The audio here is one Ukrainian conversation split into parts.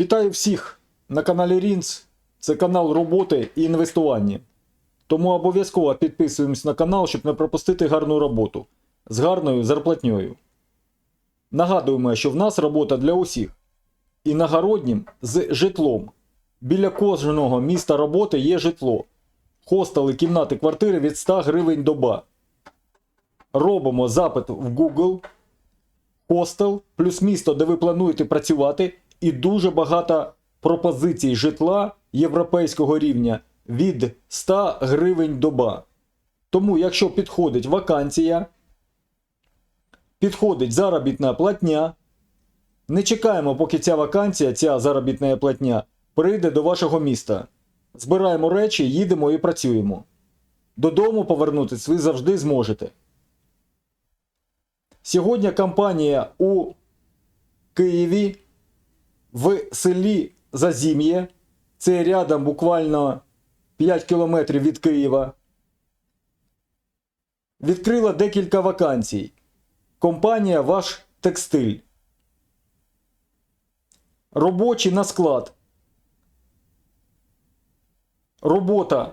Вітаю всіх на каналі Рінц. Це канал роботи і інвестування. Тому обов'язково підписуємось на канал, щоб не пропустити гарну роботу з гарною зарплатньою. Нагадуємо, що в нас робота для усіх. І нагороднім з житлом. Біля кожного міста роботи є житло. Хостели, кімнати, квартири від 100 гривень доба. Робимо запит в Google хостел, плюс місто, де ви плануєте працювати, і дуже багато пропозицій житла європейського рівня від 100 гривень доба. Тому, якщо підходить вакансія, підходить заробітна платня, не чекаємо, поки ця вакансія, ця заробітна платня прийде до вашого міста. Збираємо речі, їдемо і працюємо. Додому повернутись ви завжди зможете. Сьогодні компанія у Києві в селі Зазім'є. Це рядом буквально 5 кілометрів від Києва. Відкрила декілька вакансій. Компанія Ваш Текстиль. Робочі на склад. Робота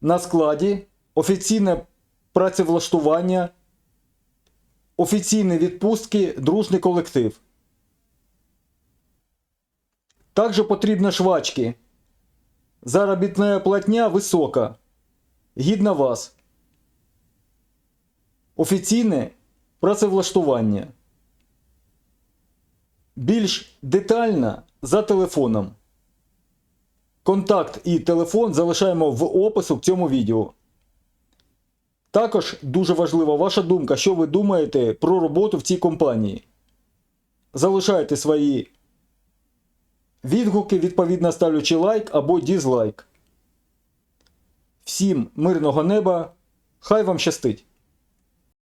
на складі. Офіційне працевлаштування офіційні відпустки, дружний колектив. Також потрібно швачки. Заробітна платня висока. Гідна вас. Офіційне працевлаштування. Більш детально за телефоном. Контакт і телефон залишаємо в опису к цьому відео. Також дуже важлива ваша думка, що ви думаєте про роботу в цій компанії. Залишайте свої відгуки, відповідно ставлячи лайк або дізлайк. Всім мирного неба. Хай вам щастить!